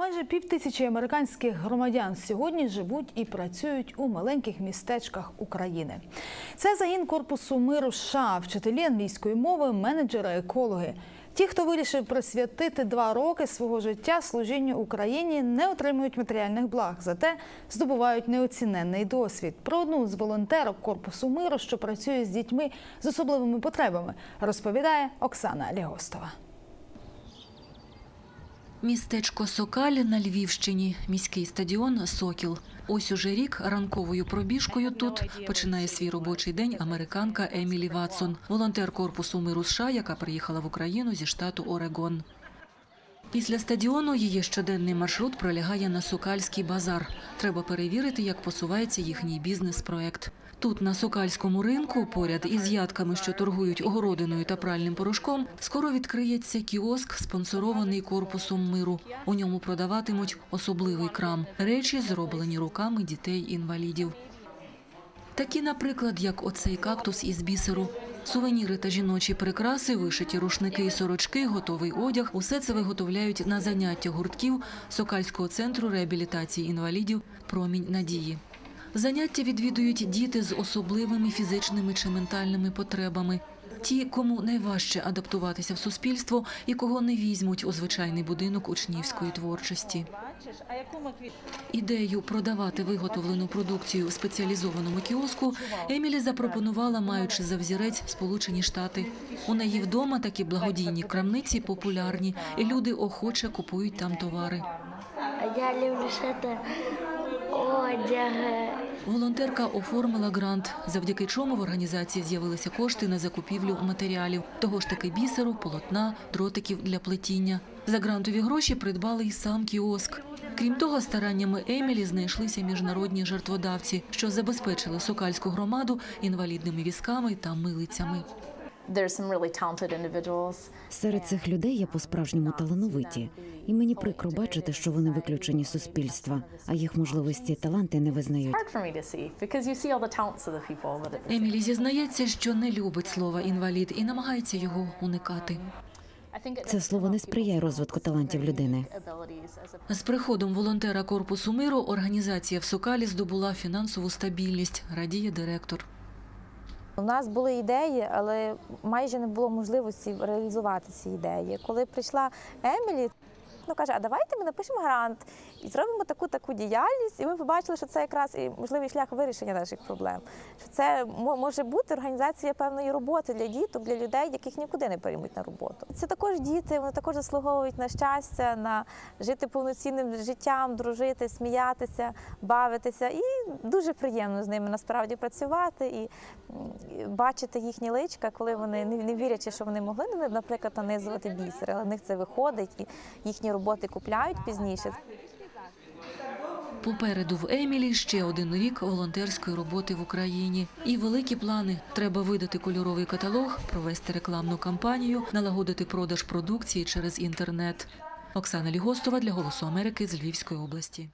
Майже півтисячі американських громадян сьогодні живуть і працюють у маленьких містечках України. Це загін корпусу миру США, вчителі англійської мови, менеджери, екологи. Ті, хто вирішив присвятити два роки свого життя служінню Україні, не отримують матеріальних благ, зате здобувають неоціненний досвід. Про одну з волонтерок корпусу миру, що працює з дітьми з особливими потребами, розповідає Оксана Лягостова. Містечко Сокаль на Львівщині, міський стадіон Сокіл. Ось уже рік ранковою пробіжкою тут починає свій робочий день американка Емілі Ватсон, волонтер корпусу миру США, яка приїхала в Україну зі штату Орегон. Після стадіону її щоденний маршрут пролягає на Сокальський базар. Треба перевірити, як посувається їхній бізнес-проект. Тут, на Сокальському ринку, поряд із ядками, що торгують огородиною та пральним порошком, скоро відкриється кіоск, спонсорований корпусом миру. У ньому продаватимуть особливий крам речі, зроблені руками дітей-інвалідів. Такі, наприклад, як оцей кактус із бісеру. Сувеніри та жіночі прикраси, вишиті рушники і сорочки, готовий одяг – усе це виготовляють на заняття гуртків Сокальського центру реабілітації інвалідів «Промінь надії». Заняття відвідують діти з особливими фізичними чи ментальними потребами. Ті, кому найважче адаптуватися в суспільство і кого не візьмуть у звичайний будинок учнівської творчості. Ідею продавати виготовлену продукцію у спеціалізованому кіоску Емілі запропонувала, маючи за взірець Сполучені Штати. У неї вдома такі благодійні крамниці популярні, і люди охоче купують там товари. Я люблю шити одяг. Волонтерка оформила грант, завдяки чому в організації з'явилися кошти на закупівлю матеріалів, того ж таки бісеру, полотна, дротиків для плетіння. За грантові гроші придбали й сам кіоск. Крім того, стараннями Емілі знайшлися міжнародні жертводавці, що забезпечили сокальську громаду інвалідними візками та милицями. There's some really talented individuals. Серед цих людей є по-справжньому талановиті, і мені прикро бачити, що вони виключені з суспільства, а їх можливості і таланти не визнають. Емілі зізнається, що не любить слова інвалід і намагається його уникати. Це слово не сприяє розвитку талантів людини. З приходом волонтера корпусу миру організація в Сокалі здобула фінансову стабільність, радіє директор. У нас були ідеї, але майже не було можливості реалізувати ці ідеї. Коли прийшла Емілі, ну каже, а давайте ми напишемо грант і зробимо таку таку діяльність. І ми побачили, що це якраз і можливий шлях вирішення наших проблем. Що це може бути організація певної роботи для діток, для людей, яких нікуди не приймуть на роботу. Це також діти, вони також заслуговують на щастя, на жити повноцінним життям, дружити, сміятися, бавитися. І дуже приємно з ними насправді працювати і бачити їхні личка, коли вони не вірячи, що вони могли наприклад, нанизувати бісер, але в них це виходить, і їхні роботи купляють пізніше. Попереду в Емілі ще один рік волонтерської роботи в Україні. І великі плани. Треба видати кольоровий каталог, провести рекламну кампанію, налагодити продаж продукції через інтернет. Оксана Лігостова для Голосу Америки з Львівської області.